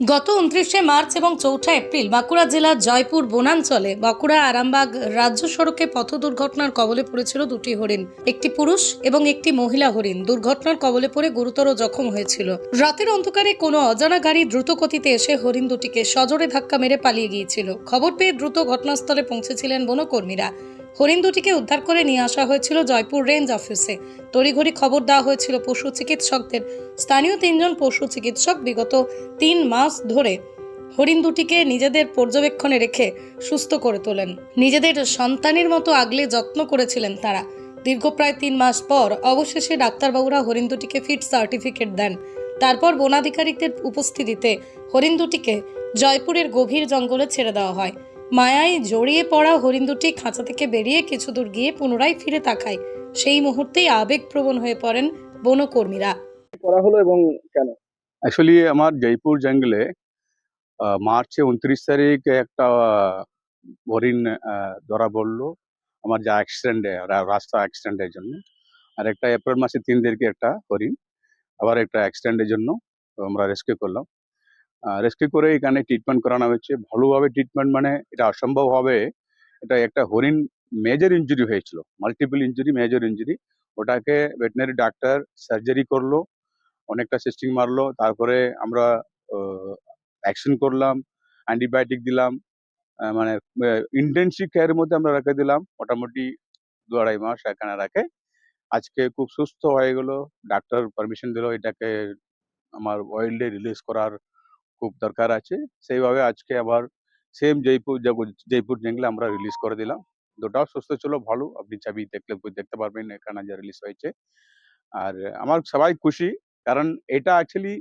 গত উনত্রিশে মার্চ এবং চৌঠা এপ্রিল বাঁকুড়া জেলার জয়পুর বনাঞ্চলে বাঁকুড়া আরামবাগ রাজ্য সড়কে পথ দুর্ঘটনার কবলে পড়েছিল দুটি হরিণ, একটি পুরুষ এবং একটি মহিলা হরিণ। দুর্ঘটনার কবলে পড়ে গুরুতর জখম হয়েছিল। রাতের অন্ধকারে কোনো অজানা গাড়ি দ্রুত গতিতে এসে হরিণ দুটিকে সজোরে ধাক্কা মেরে পালিয়ে গিয়েছিল। খবর পেয়ে দ্রুত ঘটনাস্থলে পৌঁছেছিলেন বনকর্মীরা। হরিণ দুটিকে উদ্ধার করে নিয়ে আসা হয়েছিল জয়পুর রেঞ্জ অফিসে। তড়িঘড়ি খবর দেওয়া হয়েছিল পশু চিকিৎসকদের। স্থানীয় তিনজন পশু চিকিৎসক বিগত তিন মাস ধরে হরিণ দুটিকে নিজেদের পর্যবেক্ষণে রেখে সুস্থ করে তোলেন। নিজেদের সন্তানের মতো আগলে যত্ন করেছিলেন তারা। দীর্ঘ প্রায় তিন মাস পর অবশেষে ডাক্তারবাবুরা হরিণ দুটিকে ফিট সার্টিফিকেট দেন। তারপর বনাধিকারিকদের উপস্থিতিতে হরিণ দুটিকে জয়পুরের গভীর জঙ্গলে ছেড়ে দেওয়া হয়। মায়ায় জড়িয়ে পড়া হরিণ দুটি খাঁচা থেকে বেরিয়ে কিছু দূর গিয়ে পুনরায় ফিরে তাকায়। সেই মুহূর্তেই আবেগপ্রবণ হয়ে পড়েন বনকর্মীরা। করা হলো এবং কেন? অ্যাকচুয়ালি আমার জয়পুর জঙ্গলে আহ, মার্চে উনত্রিশ তারিখ একটা হরিণ আহ, ধরা পড়ল। আমার যা অ্যাক্সিডেন্টে রাস্তা অ্যাক্সিডেন্টের জন্য। আর একটা এপ্রিল মাসে তিন তারিখে একটা হরিণ। আবার একটা অ্যাক্সিডেন্টের জন্য আমরা রেস্কিউ করলাম। রেস্কিউ করে এখানে ট্রিটমেন্ট করানো হয়েছে। ভালোভাবে ট্রিটমেন্ট মানে এটা অসম্ভব হবে। এটা একটা হরিণ মেজর ইঞ্জুরি হয়েছিল। মাল্টিপল ইঞ্জুরি মেজর ইঞ্জুরি ওটাকে ভেটেনারি ডাক্তার সার্জারি করল, অনেকটা সিস্টিং মারলো, তারপরে আমরা অ্যাকশন করলাম অ্যান্টিবায়োটিক দিলাম মানে ইন্টেন্সিভ কেয়ারের মধ্যে আমরা রেখে দিলাম। মোটামুটি দু আড়াই মাস এখানে রাখে আজকে খুব সুস্থ হয়ে গেল। ডাক্তার পারমিশন দিল এটাকে আমার ওয়াইল্ডে রিলিজ করার খুব দরকার আছে। সেইভাবে আজকে আবার সেম জয়পুর জয়পুর জঙ্গলে আমরা রিলিজ করে দিলাম। দুটাও সুস্থ ছিল, ভালো। আপনি ছবি দেখলে, দেখতে পারবেন এখানে যে রিলিজ হয়েছে। আর আমার সবাই খুশি, কারণ এটা অ্যাকচুয়ালি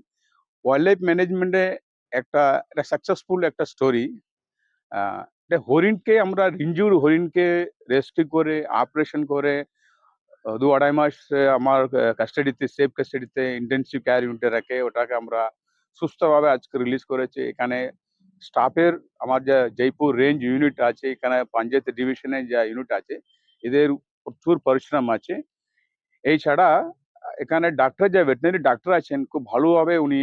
ওয়াইল্ড লাইফ ম্যানেজমেন্টে একটা একটা সাকসেসফুল একটা স্টোরি এটা হরিণকে আমরা রিঞ্জুর হরিণকে রেস্কিউ করে অপারেশন করে দু আড়াই মাস আমার কাস্টাডিতে সেফ কাস্টাডিতে ইন্টেন্সিভ কেয়ার ইউনিটে রাখে ওটাকে আমরা সুস্থভাবে আজকে রিলিজ করেছে। এখানে স্টাফের আমার যে জয়পুর রেঞ্জ ইউনিট আছে, এখানে পঞ্চায়েত ডিভিশনে যা ইউনিট আছে, এদের প্রচুর পরিশ্রম আছে। এই ছাড়া এখানে ডাক্তার যে ভেটেনারি ডাক্তার আছেন, খুব ভালোভাবে উনি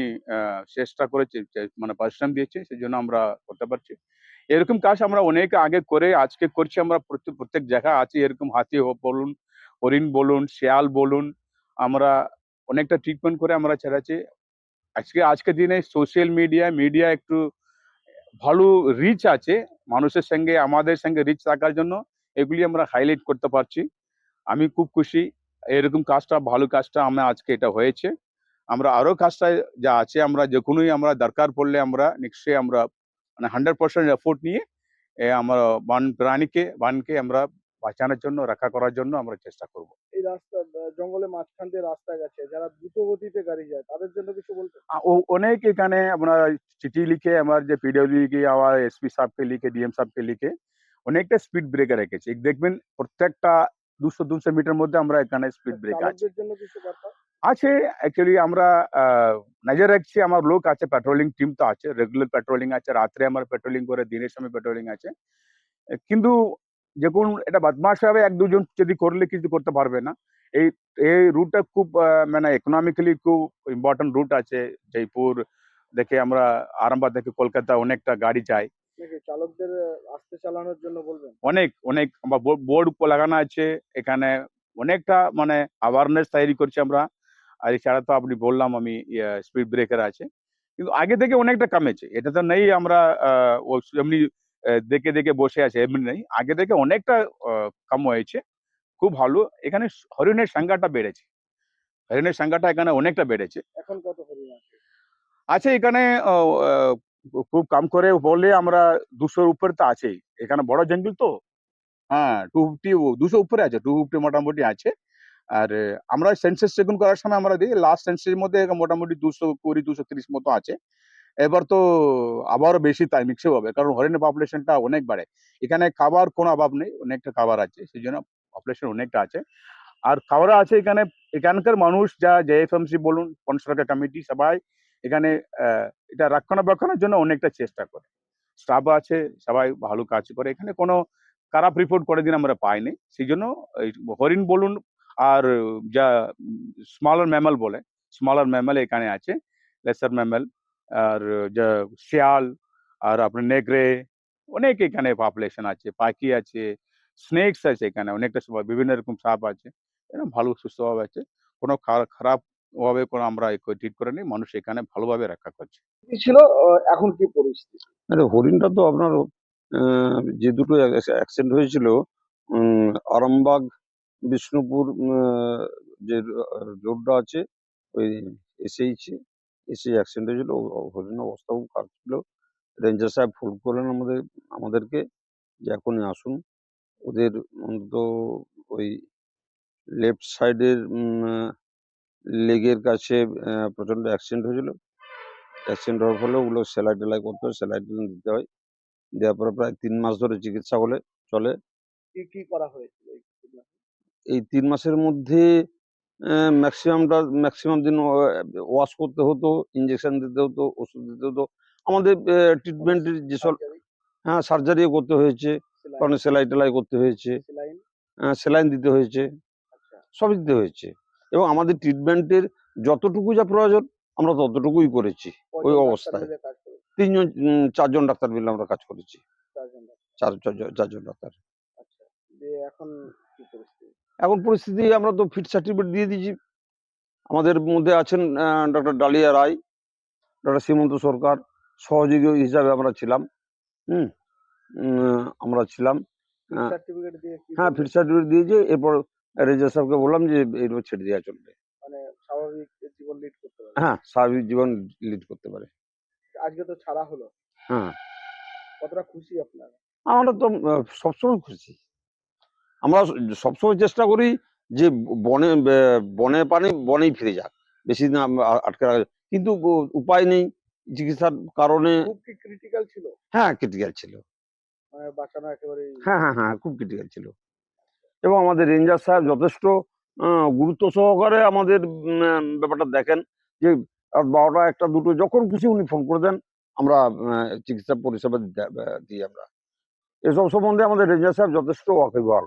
চেষ্টা করেছে মানে পরিশ্রম দিয়েছে সেই জন্য আমরা করতে পারছি। এরকম কাজ আমরা অনেক আগে করে, আজকে করছি আমরা প্রত্যেক জায়গায় আছি, এরকম হাতি বলুন, হরিণ বলুন, শেয়াল বলুন, আমরা অনেকটা ট্রিটমেন্ট করে আমরা ছেড়েছি। আজকে, আজকের দিনে সোশ্যাল মিডিয়া মিডিয়া একটু ভালো রিচ আছে মানুষের সঙ্গে, আমাদের সঙ্গে রিচ থাকার জন্য। এগুলি আমরা হাইলাইট করতে পারছি। আমি খুব খুশি। এরকম কাজটা, ভালো কাজটা আমরা আজকে এটা হয়েছে। আমরা আরও কাজটা যা আছে, আমরা যে কোনোই আমরা দরকার পড়লে আমরা নিশ্চয়ই আমরা মানে হান্ড্রেড পার্সেন্ট এফোর্ট নিয়ে আমরা বান প্রাণীকে, বানকে আমরা বাঁচানোর জন্য রক্ষা করার জন্য আমরা চেষ্টা করব। এই রাস্তা জঙ্গলে মাঝখান দিয়ে রাস্তা গেছে যারা দ্রুত গতিতে গাড়ি যায় তাদের জন্য কিছু বলতে ও- অনেক এখানে আমরা চিঠি লিখে আমার যে পিডব্লিউ কে আমার এসপি সাহেবকে লিখে ডিএম সাহেবকে লিখে অনেকটা স্পিড ব্রেকার রেখেছি। দেখবেন প্রত্যেকটা দুশো দুশো মিটার মধ্যে আমরা এখানে স্পিড ব্রেকার আছে। আছে অ্যাকচুয়ালি আমরা নজর রাখছি আমার লোক আছে পেট্রোলিং টিম তো আছে রেগুলার পেট্রোলিং আছে রাত্রে আমার পেট্রোলিং করে দিনের সময় পেট্রোলিং আছে। এ, কিন্তু যখন এটা বদমাশ হবে এক দুজন যদি করলে কিছু করতে পারবে না। এই এই রুটটা খুব মানে ইকোনমিক্যালি খুব ইম্পর্টেন্ট রুট আছে। জয়পুর দেখে আমরা আরামবাগ থেকে কলকাতা অনেকটা গাড়ি যায়। চালকদের আস্তে চালানোর জন্য বলবেন? অনেক অনেক আমার বোর্ড লাগানো আছে। এখানে অনেকটা মানে অ্যাওয়ারনেস তৈরি করছি আমরা। আর এছাড়া তো আপনি বললাম আমি স্পিড ব্রেকার আছে। কিন্তু আগে থেকে অনেকটা কমেছে। এটা তো নেই আমরা এমনি দেখে দেখে বসে আছে এমনি নেই। আগে থেকে অনেকটা কম হয়েছে খুব ভালো। এখানে হরিণের সংখ্যাটা বেড়েছে। হরিণের সংখ্যাটা এখানে অনেকটা বেড়েছে। এখন কত হরিণ আছে? আছে এখানে খুব কম করে বললে আমরা দুশোর উপরে তো আছেই। এখানে বড় জঙ্গল তো? হ্যাঁ টু ফিফটি দুশো উপরে আছে টু ফিফটি মোটামুটি আছে। আর আমরা সেন্সাস চেকিং করার সময় আমরা দিই লাস্ট সেন্সাসের মধ্যে মোটামুটি দুশো কুড়ি দুশো তিরিশ মতো আছে। এবার তো আবারও বেশি তাই মিক্সে হবে, কারণ হরিণের পপুলেশনটা অনেক বাড়ে। এখানে খাবার কোনো অভাব নেই, অনেকটা খাবার আছে সেই জন্য পপুলেশন অনেকটা আছে। আর খাবার আছে এখানে, এখানকার মানুষ যা জেএফএমসি বলুন পঞ্চসরকার কমিটি সবাই এখানে এটা রক্ষণাবেক্ষণের জন্য অনেকটা চেষ্টা করে। স্টাফ আছে, সবাই ভালো কাজ করে। এখানে কোনো খারাপ রিপোর্ট করে দিন আমরা পাইনি। সেই জন্য হরিণ বলুন আর যা স্মলার ম্যামাল বলে স্মলার ম্যামাল এখানে আছে লেসার ম্যামাল আর যা শিয়াল আর আপনার নেগরে অনেক এখানে পপুলেশন আছে পাখি আছে স্নেকস আছে এখানে অনেকটা সব- বিভিন্ন রকম সাপ আছে এরকম ভালো সুস্থভাবে আছে কোনো খারাপ ভাবে কোনো আমরা ট্রিট করে নিই মানুষ এখানে ভালোভাবে রক্ষা করছে। কি ছিল এখন কি পরিস্থিতি? হরিণটা তো আপনার আহ, যে দুটো অ্যাক্সিডেন্ট হয়েছিল উম, আরামবাগ বিষ্ণুপুর উম, যে রোডটা আছে ওই এসেইছে এসে অ্যাক্সিডেন্ট হয়েছিল ও- ও হরিণের অবস্থা খুব খারাপ ছিল। রেঞ্জার সাহেব ফোন করলেন আমাদের আমাদেরকে যে এখনই আসুন। ওদের অন্তত ওই লেফট সাইডের লেগের কাছে আহ, প্রচণ্ড অ্যাক্সিডেন্ট হয়েছিল। অ্যাক্সিডেন্ট হওয়ার ফলে ওগুলো সেলাই টেলাই করতে হয় সেলাই টেলাই দিতে হয়। দেওয়ার পরে প্রায় তিন মাস ধরে চিকিৎসা হলে চলে। কি কি করা হয়েছিল? এই তিন মাসের মধ্যে ম্যাক্সিমামটা ম্যাক্সিমাম দিন ওয়াশ করতে হতো ইঞ্জেকশন দিতে হতো ওষুধ দিতে হতো। আমাদের ট্রিটমেন্টের যেসব হ্যাঁ সার্জারিও করতে হয়েছে। কারণ সেলাই টেলাই করতে হয়েছে। স্যালাইন দিতে হয়েছে। আচ্ছা। সবই দিতে হয়েছে। এবং আমাদের ট্রিটমেন্টের যতটুকু যা প্রয়োজন আমরা ততটুকুই করেছি। ওই অবস্থায়। তিনজন চারজন ডাক্তার মিলে আমরা কাজ করেছি। চারজন চারজন ডাক্তার। আচ্ছা। এখন কি পরিস্থিতি? এখন পরিস্থিতি আমরা তো ফিট সার্টিফিকেট দিয়ে দিয়েছি। আমাদের মধ্যে আছেন ডক্টর ডালিয়া রায় ডক্টর সীমন্ত সরকার সহযোগী হিসাবে আমরা ছিলাম। হুম আমরা ছিলাম হ্যাঁ। সার্টিফিকেট দিয়ে হ্যাঁ বলবে? ফিট সার্টিফিকেট দিয়েছি এরপর রেজার সাহেবকে বললাম যে এইভাবে ছেড়ে দেওয়া চলবে। মানে স্বাভাবিক জীবন লিড করতে পারে। হ্যাঁ স্বাভাবিক জীবন লিড করতে পারে। আজকে তো ছাড়া হলো। হ্যাঁ। কতটা খুশি আপনারা? আমরা তো সবসময় খুশি। আমরা সবসময় চেষ্টা করি যে বনে বনে পানি বনেই ফিরে যাক। বেশি দিন আটকে রাখা কিন্তু উপায় নেই। চিকিৎসার কারণে ক্রিটিক্যাল ছিল? হ্যাঁ ক্রিটিক্যাল ছিল। মানে বাঁচানো একেবারে হ্যাঁ হ্যাঁ হ্যাঁ খুব ক্রিটিক্যাল ছিল। এবং আমাদের রেঞ্জার সাহেব যথেষ্ট গুরুত্ব সহকারে আমাদের ব্যাপারটা দেখেন যে বারোটা একটা দুটো যখন খুশি উনি ফোন করে দেন আমরা চিকিৎসা পরিষেবা দিই আমরা। এসব সম্বন্ধে আমাদের রেঞ্জার সাহেব যথেষ্ট ওয়াকিবহাল